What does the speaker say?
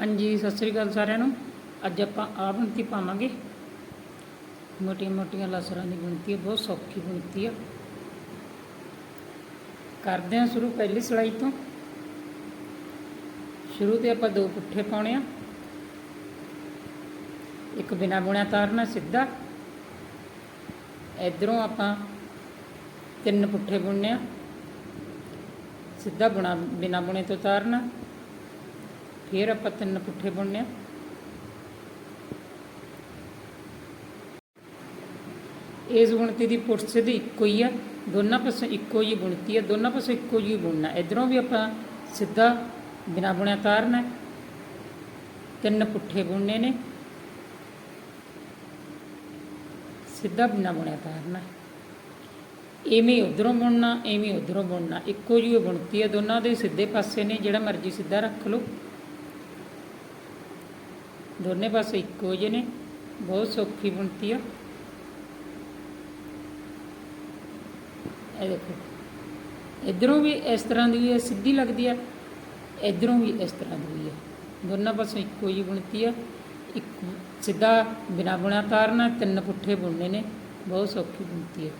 ਹਾਂਜੀ, ਸਤਿ ਸ੍ਰੀ ਅਕਾਲ ਸਾਰਿਆਂ ਨੂੰ। ਅੱਜ ਆਪਾਂ ਆਹ ਬੁਣਤੀ ਪਾਵਾਂਗੇ। ਮੋਟੀਆਂ ਮੋਟੀਆਂ ਲਸਰਾਂ ਦੀ ਬੁਣਤੀ ਹੈ ਬਹੁਤ ਸੌਖੀ ਬੁਣਤੀ ਆ। ਕਰਦੇ ਹਾਂ ਸ਼ੁਰੂ ਪਹਿਲੀ ਸਿਲਾਈ ਤੋਂ। ਸ਼ੁਰੂ ਤੇ ਆਪਾਂ ਦੋ ਪੁੱਠੇ ਪਾਉਣੇ ਆ। ਇੱਕ ਬਿਨਾ ਬੁਣਿਆ ਤਾਰਨਾ ਸਿੱਧਾ। ਇਧਰੋਂ ਆਪਾਂ ਤਿੰਨ ਪੁੱਠੇ ਬੁਣਨੇ ਆ। ਸਿੱਧਾ ਬੁਣਾ ਬਿਨਾ ਬੁਣੇ ਤੋਂ ਤਾਰਨਾ। ਫਿਰ ਆਪਾਂ ਤਿੰਨ ਪੁੱਠੇ ਬੁਣਨੇ ਆ। ਇਸ ਗੁਣਤੀ ਦੀ ਪੁੱਠ ਸਿੱਧੀ ਇੱਕੋ ਹੀ ਆ, ਦੋਨਾਂ ਪਾਸੋਂ ਇੱਕੋ ਹੀ ਗੁਣਤੀ ਆ, ਦੋਨਾਂ ਪਾਸੋਂ ਇੱਕੋ ਹੀ ਬੁਣਨਾ। ਇਧਰੋਂ ਵੀ ਆਪਾਂ ਸਿੱਧਾ ਬਿਨਾ ਬੁਣਿਆ ਤਾਰਨਾ ਤਿੰਨ ਪੁੱਠੇ ਬੁਣਨੇ ਨੇ। ਸਿੱਧਾ ਬਿਨਾ ਬੁਣਿਆ ਤਾਰਨਾ ਐਵੇਂ ਉਧਰੋਂ ਬੁਣਨਾ ਐਵੇਂ ਉਧਰੋਂ ਬੁਣਨਾ। ਇੱਕੋ ਜਿਹੀ ਬੁਣਤੀ ਹੈ ਦੋਨਾਂ ਦੇ ਸਿੱਧੇ ਪਾਸੇ ਨੇ, ਜਿਹੜਾ ਮਰਜ਼ੀ ਸਿੱਧਾ ਰੱਖ ਲਓ। ਦੋਨੇ ਪਾਸੇ ਇੱਕੋ ਜਿਹੇ ਨੇ, ਬਹੁਤ ਸੌਖੀ ਬੁਣਤੀ ਆ। ਇਹ ਦੇਖੋ, ਇਧਰੋਂ ਵੀ ਇਸ ਤਰ੍ਹਾਂ ਦੀ ਹੈ ਸਿੱਧੀ ਲੱਗਦੀ ਆ, ਇਧਰੋਂ ਵੀ ਇਸ ਤਰ੍ਹਾਂ ਦੀ ਹੈ ਦੋਨਾਂ ਪਾਸੋਂ ਇੱਕੋ ਜਿਹੀ ਬੁਣਤੀ ਆ, ਇੱਕ ਸਿੱਧਾ ਬਿਨਾ ਬੁਣਿਆ ਕਾਰਨ ਤਿੰਨ ਪੁੱਠੇ ਬੁਣਨੇ ਨੇ, ਬਹੁਤ ਸੌਖੀ ਬੁਣਤੀ ਹੈ